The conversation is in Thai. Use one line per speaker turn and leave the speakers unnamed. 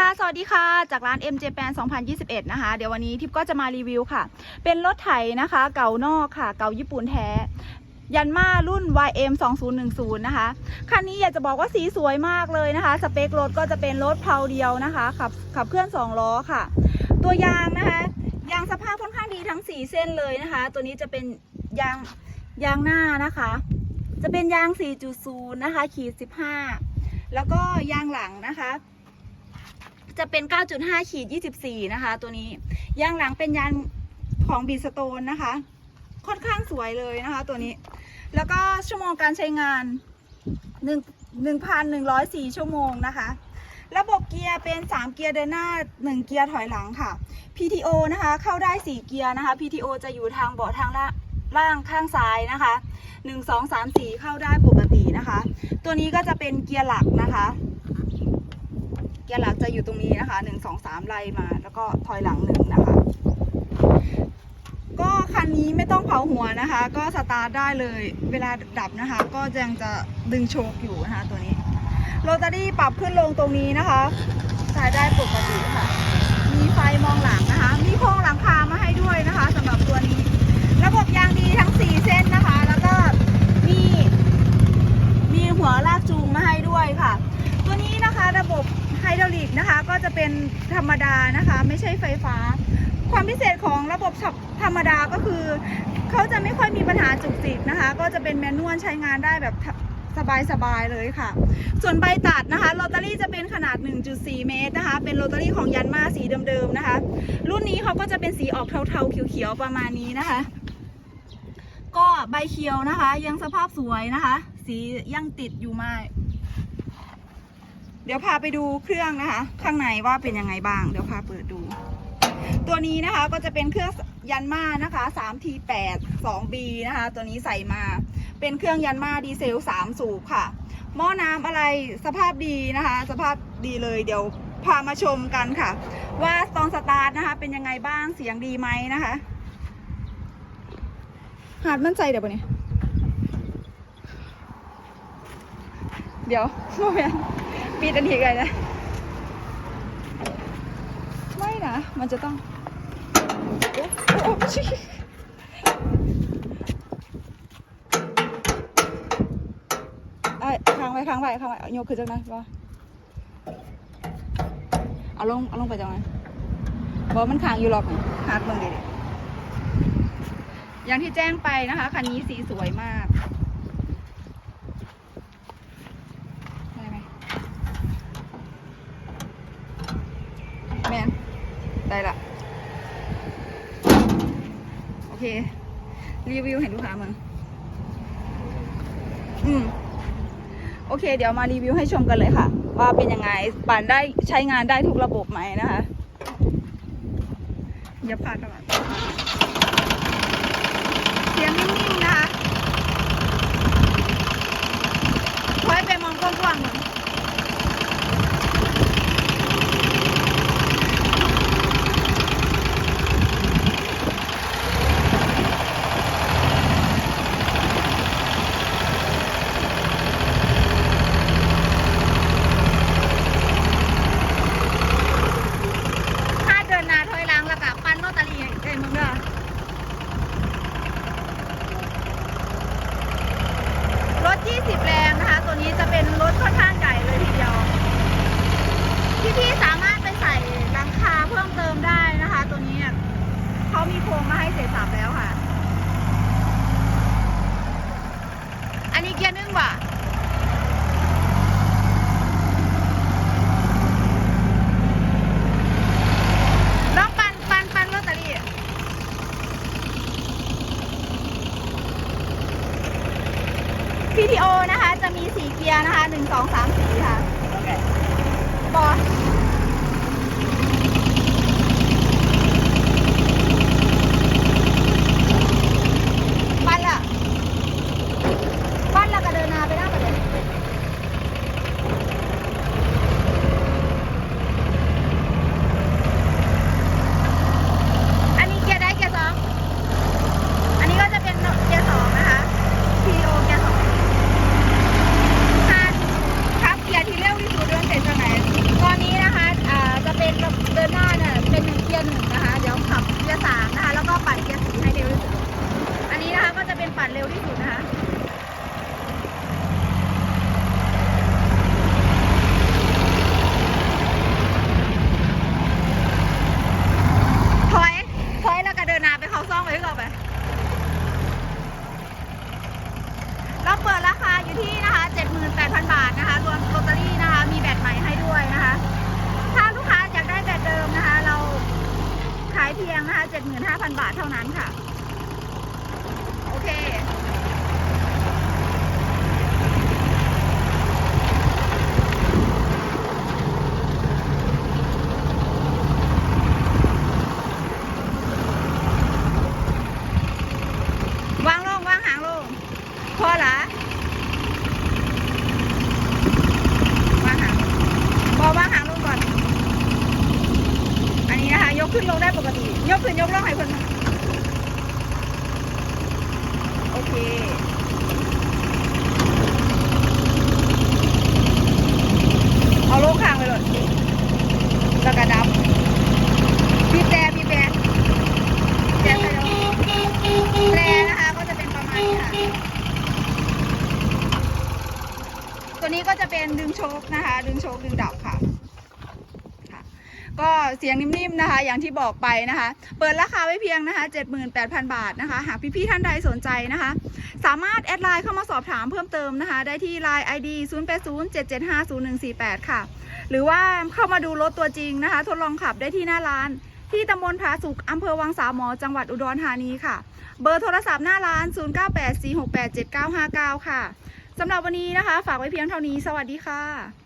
ค่ะ สวัสดีค่ะ จากร้าน MJ Pan 2021 นะคะ เดี๋ยววันนี้ทิปก็จะมารีวิวค่ะ เป็นรถไถนะคะ เก่านอกค่ะ เก่าญี่ปุ่นแท้ ยันมารุ่น YM 2010 นะคะ คันนี้อยากจะบอกว่าสีสวยมากเลยนะคะ สเปครถก็จะเป็นรถเพลาเดียวนะคะ ขับขับเคลื่อน 2 ล้อค่ะ ตัวยางนะคะ ยางสภาพค่อนข้างดีทั้ง 4 เส้นเลยนะคะ ตัวนี้จะเป็นยางยางหน้านะคะ จะเป็นยาง 4.0 นะคะ ขีด 15 แล้วก็ยางหลังนะคะ จะเป็น 9.5ขีด24 นะคะ ตัวนี้ยางหลังเป็นยางของบีสโตนนะคะ ค่อนข้างสวยเลยนะคะ ตัวนี้ แล้วก็ชั่วโมงการใช้งาน1,104 ชั่วโมงนะคะ ระบบเกียร์เป็น 3 เกียร์เดินหน้า 1 เกียร์ถอยหลังค่ะ PTO นะคะ เข้าได้ 4 เกียร์นะคะ PTO จะอยู่ทางเบาะทางล่างล่างข้างซ้ายนะคะ 1 2 3 4 เข้าได้ปกตินะคะ ตัวนี้ก็จะเป็นเกียร์หลักนะคะ กียร์หลักจะอยู่ตรงนี้นะคะหนึ่งสองสามไล่มา แล้วก็ถอยหลังหนึ่งนะคะ ก็คันนี้ไม่ต้องเผาหัวนะคะ ก็สตาร์ทได้เลย เวลาดับนะคะ ก็ยังจะดึงโชคอยู่นะคะตัวนี้โรตารี่ปรับขึ้นลงตรงนี้นะคะใช้ได้ปกติค่ะ มีไฟมองหลังนะคะ มีโครงหลังคามาให้ด้วยนะคะสำหรับตัวนี้ ระบบยางดีทั้ง 4 เส้นนะคะ แล้วก็มี มีหัวลากจูงมาให้ด้วยค่ะ ตัวนี้นะคะระบบไฮดรอลิกนะคะ ก็จะเป็น ธรรมดานะคะ ไม่ใช่ไฟฟ้า ความพิเศษของระบบธรรมดาก็คือ เขาจะไม่ค่อยมีปัญหาจุกจิกนะคะ ก็จะเป็นแมนนวลใช้งานได้แบบสบายๆเลยค่ะ ส่วนใบตัดนะคะโรตารี่จะเป็นขนาด 1.4 เมตรนะคะ เป็นโรตารี่ของยันมาสีเดิมๆนะคะ รุ่นนี้เขาก็จะเป็นสีออกเทาๆเขียวๆประมาณนี้นะคะ ก็ใบเขียวนะคะ ยังสภาพสวยนะคะ สียังติดอยู่มาก เดี๋ยวพาไปดูเครื่องนะคะ ข้างในว่าเป็นยังไงบ้าง เดี๋ยวพาเปิดดู ตัวนี้นะคะก็จะเป็นเครื่องยันมานะคะ 3T8 2B นะคะ ตัวนี้ใส่มา เป็นเครื่องยันมาดีเซล 3 สูบค่ะ หม้อน้ำอะไรสภาพดีนะคะ สภาพดีเลยเดี๋ยวพามาชมกันค่ะ ว่าตอนสตาร์ทนะคะ เป็นยังไงบ้างเสียงดีไหมนะคะหาดมั่นใจเดี๋ยวปะเนี่ยเดี๋ยวโมเมน ปีดันทีกันนะ ไม่นะ มันจะต้องโอ้ชิไอ้ค้างไว้ค้างไว้ค้างไว้เอายกขึ้นจากนั้นว่าเอาลง เอาลงไปจากนั้นบอมันค้างอยู่หรอกฮาร์ดเบิ่งดิอย่างที่แจ้งไปนะคะ คันนี้สีสวยมากได้ไหมแมนได้ละ โอ เค รีวิวเห็นลูกค้ามึงอืมโอเค เดี๋ยวมารีวิวให้ชมกันเลยค่ะ ว่าเป็นยังไงปั่นได้ใช้งานได้ทุกระบบไหมนะคะอย่าพลาดตลอดเสียงนิ่มๆนะคะคอยไปมองกว้างๆหน่อยถ้าเดินหน้าถอยหลังแล้วก็ปั้นโนตาลีเอ้ยมึงเด้อรถ 20 แรงนะคะ ตัวนี้จะเป็นรถค่อนข้างใหญ่เลยทีเดียว พี่ๆสามารถไปใส่หลังคาเพิ่มเติมได้นะคะ ตัวนี้เนี่ย เขามีโครงมาให้เสร็จสับแล้วค่ะ อันนี้เกียร์นึ่งว่ะน้องปันปันปันลอตเตอรี่ PTO นะคะ จะมีสีเกียร์นะคะหนึ่งสองสามสี่ค่ะบอปันละปันละก็เดินหนาไปหน้าไปเลย อันนี้เกียร์ได้เกียร์สอง อันนี้ก็จะเป็นเกียร์สองนะคะ PO เกียร์สองค่ะครับ บาทเท่า นั้นค่ะ โอเค วางลง วางหางลง พอละวางหางพอวางหางลงก่อน อันนี้นะคะ ยกขึ้นลงได้ปกติ ยกขึ้นยกลงให้เพิ่นมาโอ เคเอาลงข้างไปเลยแล้วก็ดับบีแต่บีแต่บีบแต่ไปเลยแตรนะคะก็จะเป็นประมาณนี้ค่ะ ตัวนี้ก็จะเป็นดึงโชคนะคะ ดึงโชคดึงดับค่ะ ก็เสียงนิ่มๆนะคะ อย่างที่บอกไปนะคะ เปิดราคาไว้เพียงนะคะ 78,000 บาทนะคะ หากพี่ๆท่านใดสนใจนะคะ สามารถแอดไลน์เข้ามาสอบถามเพิ่มเติมนะคะ ได้ที่ Line ID 0807750148 ค่ะ หรือว่าเข้ามาดูรถตัวจริงนะคะ ทดลองขับได้ที่หน้าร้าน ที่ตำบลผาสุกอำเภอวังสามหมอ จังหวัดอุดรธานีค่ะ เบอร์โทรศัพท์หน้าร้าน 0984687959 ค่ะสำหรับวันนี้นะคะ ฝากไว้เพียงเท่านี้ สวัสดีค่ะ